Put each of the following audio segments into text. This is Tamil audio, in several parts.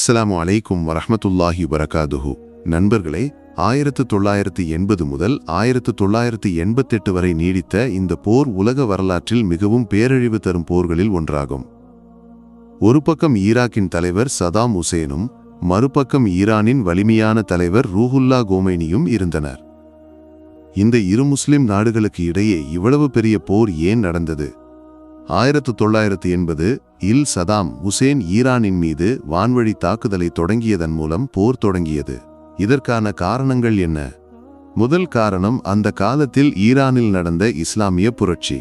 அஸ்ஸலாமு அலைக்கும் வரஹ்மத்துல்லாஹி வரகாதுஹு நண்பர்களே ஆயிரத்து தொள்ளாயிரத்து எண்பது முதல் ஆயிரத்து தொள்ளாயிரத்து எண்பத்தெட்டு வரை நீடித்த இந்த போர் உலக வரலாற்றில் மிகவும் பேரழிவு தரும் போர்களில் ஒன்றாகும். ஒரு பக்கம் ஈராக்கின் தலைவர் சதாம் உசேனும் மறுபக்கம் ஈரானின் வலிமையான தலைவர் ரூஹுல்லா கோமைனியும் இருந்தனர். இந்த இரு முஸ்லிம் நாடுகளுக்கு இடையே இவ்வளவு பெரிய போர் ஏன் நடந்தது? ஆயிரத்து தொள்ளாயிரத்து எண்பது இல் சதாம் உசேன் ஈரானின் மீது வான்வழி தாக்குதலை தொடங்கியதன் மூலம் போர் தொடங்கியது. இதற்கான காரணங்கள் என்ன? முதல் காரணம் அந்த காலத்தில் ஈரானில் நடந்த இஸ்லாமிய புரட்சி.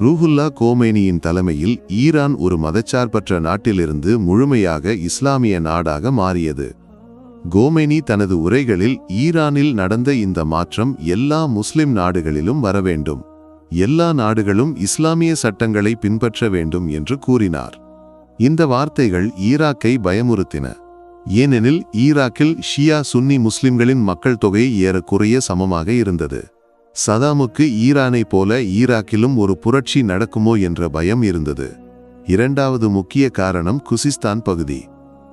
ரூஹுல்லா கோமேனியின் தலைமையில் ஈரான் ஒரு மதச்சார்பற்ற நாட்டிலிருந்து முழுமையாக இஸ்லாமிய நாடாக மாறியது. கோமேனி தனது உரைகளில் ஈரானில் நடந்த இந்த மாற்றம் எல்லா முஸ்லிம் நாடுகளிலும் வரவேண்டும். எல்லா நாடுகளும் இஸ்லாமிய சட்டங்களை பின்பற்ற வேண்டும் என்று கூறினார். இந்த வார்த்தைகள் ஈராக்கை பயமுறுத்தின. ஏனெனில் ஈராக்கில் ஷியா சுன்னி முஸ்லிம்களின் மக்கள் தொகை ஏறக்குறைய சமமாக இருந்தது. சதாமுக்கு ஈரானைப் போல ஈராக்கிலும் ஒரு புரட்சி நடக்குமோ என்ற பயம் இருந்தது. இரண்டாவது முக்கிய காரணம் குசிஸ்தான் பகுதி.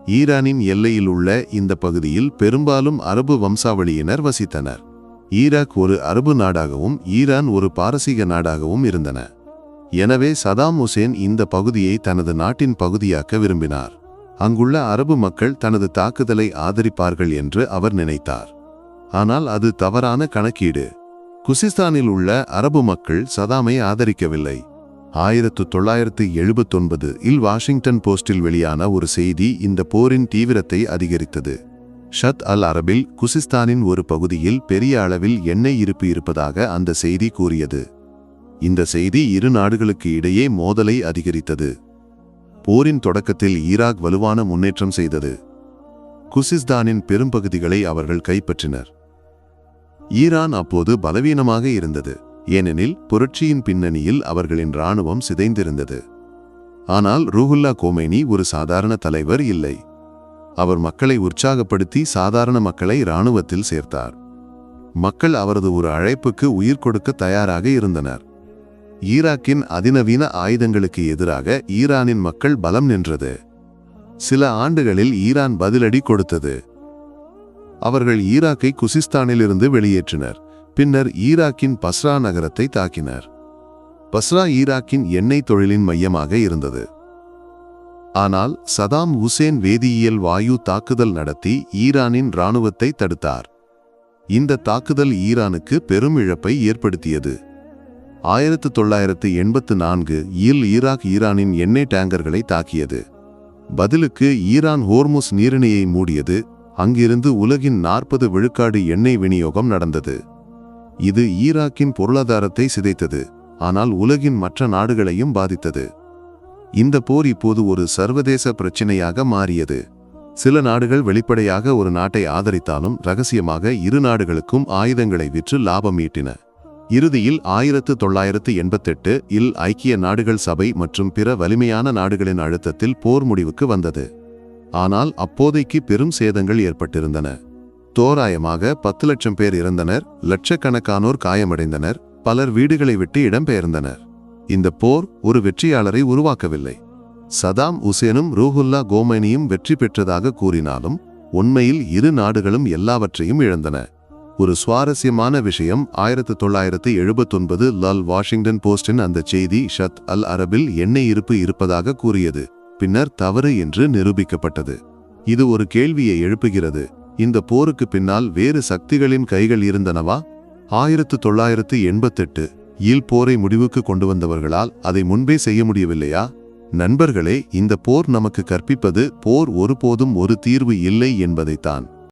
ஈரானின் எல்லையில் உள்ள இந்த பகுதியில் பெரும்பாலும் அரபு வம்சாவளியினர் வசித்தனர். ஈராக் ஒரு அரபு நாடாகவும் ஈரான் ஒரு பாரசீக நாடாகவும் இருந்தன. எனவே சதாம் ஹுசேன் இந்த பகுதியை தனது நாட்டின் பகுதியாக்க விரும்பினார். அங்குள்ள அரபு மக்கள் தனது தாக்குதலை ஆதரிப்பார்கள் என்று அவர் நினைத்தார். ஆனால் அது தவறான கணக்கீடு. குசிஸ்தானில் உள்ள அரபு மக்கள் சதாமை ஆதரிக்கவில்லை. ஆயிரத்து தொள்ளாயிரத்து எழுபத்தொன்பது இல் வாஷிங்டன் போஸ்டில் வெளியான ஒரு செய்தி இந்த போரின் தீவிரத்தை அதிகரித்தது. ஷத் அல் அரபில் குசிஸ்தானின் ஒரு பகுதியில் பெரிய அளவில் எண்ணெய் இருப்பு இருப்பதாக அந்த செய்தி கூறியது. இந்த செய்தி இரு நாடுகளுக்கு இடையே மோதலை அதிகரித்தது. போரின் தொடக்கத்தில் ஈராக் வலுவான முன்னேற்றம் செய்தது. குசிஸ்தானின் பெரும்பகுதிகளை அவர்கள் கைப்பற்றினர். ஈரான் அப்போது பலவீனமாக இருந்தது. ஏனெனில் புரட்சியின் பின்னணியில் அவர்களின் இராணுவம் சிதைந்திருந்தது. ஆனால் ரூஹுல்லா கோமேனி ஒரு சாதாரண தலைவர் இல்லை. அவர் மக்களை உற்சாகப்படுத்தி சாதாரண மக்களை இராணுவத்தில் சேர்த்தார். மக்கள் அவரது ஒரு அழைப்புக்கு உயிர் கொடுக்க தயாராக இருந்தனர். ஈராக்கின் அதிநவீன ஆயுதங்களுக்கு எதிராக ஈரானின் மக்கள் பலம் நின்றது. சில ஆண்டுகளில் ஈரான் பதிலடி கொடுத்தது. அவர்கள் ஈராக்கை குசிஸ்தானிலிருந்து வெளியேற்றினர். பின்னர் ஈராக்கின் பஸ்ரா நகரத்தை தாக்கினர். பஸ்ரா ஈராக்கின் எண்ணெய் தொழிலின் மையமாக இருந்தது. ஆனால் சதாம் ஹுசேன் வேதியியல் வாயு தாக்குதல் நடத்தி ஈரானின் இராணுவத்தை தடுத்தார். இந்த தாக்குதல் ஈரானுக்கு பெரும் இழப்பை ஏற்படுத்தியது. ஆயிரத்து தொள்ளாயிரத்து எண்பத்து நான்கு இல் ஈராக் ஈரானின் எண்ணெய் டேங்கர்களை தாக்கியது. பதிலுக்கு ஈரான் ஹோர்முஸ் நீரிணையை மூடியது அங்கிருந்து உலகின் நாற்பது விழுக்காடு எண்ணெய் விநியோகம் நடந்தது. இது ஈராக்கின் பொருளாதாரத்தை சிதைத்தது ஆனால் உலகின் மற்ற நாடுகளையும் பாதித்தது. இந்த போர் இப்போது ஒரு சர்வதேச பிரச்சினையாக மாறியது. சில நாடுகள் வெளிப்படையாக ஒரு நாட்டை ஆதரித்தாலும் ரகசியமாக இரு நாடுகளுக்கும் ஆயுதங்களை விற்று லாபம் ஈட்டின. இறுதியில் ஆயிரத்து தொள்ளாயிரத்து எண்பத்தெட்டு இல் ஐக்கிய நாடுகள் சபை மற்றும் பிற வலிமையான நாடுகளின் அழுத்தத்தில் போர் முடிவுக்கு வந்தது. ஆனால் அப்போதைக்கு பெரும் சேதங்கள் ஏற்பட்டிருந்தன. தோராயமாக பத்து லட்சம் பேர் இறந்தனர் லட்சக்கணக்கானோர் காயமடைந்தனர் பலர் வீடுகளை விட்டு இடம்பெயர்ந்தனர். இந்த போர் ஒரு வெற்றியாளரை உருவாக்கவில்லை. சதாம் உசேனும் ரூஹுல்லா கோமைனியும் வெற்றி பெற்றதாக கூறினாலும் உண்மையில் இரு நாடுகளும் எல்லாவற்றையும் இழந்தன. ஒரு சுவாரஸ்யமான விஷயம் ஆயிரத்து தொள்ளாயிரத்து எழுபத்தொன்பது லல் வாஷிங்டன் போஸ்டின் அந்த செய்தி ஷத் அல் அரபில் எண்ணெய் இருப்பு இருப்பதாக கூறியது பின்னர் தவறு என்று நிரூபிக்கப்பட்டது. இது ஒரு கேள்வியை எழுப்புகிறது இந்த போருக்கு பின்னால் வேறு சக்திகளின் கைகள் இருந்தனவா? ஆயிரத்து தொள்ளாயிரத்து எண்பத்தெட்டு ஈல் போரை முடிவுக்கு கொண்டு வந்தவர்களால் அதை முன்பே செய்ய முடியவில்லையா? நண்பர்களே இந்த போர் நமக்கு கற்பிப்பது போர் ஒருபோதும் ஒரு தீர்வு இல்லை என்பதைத்தான்.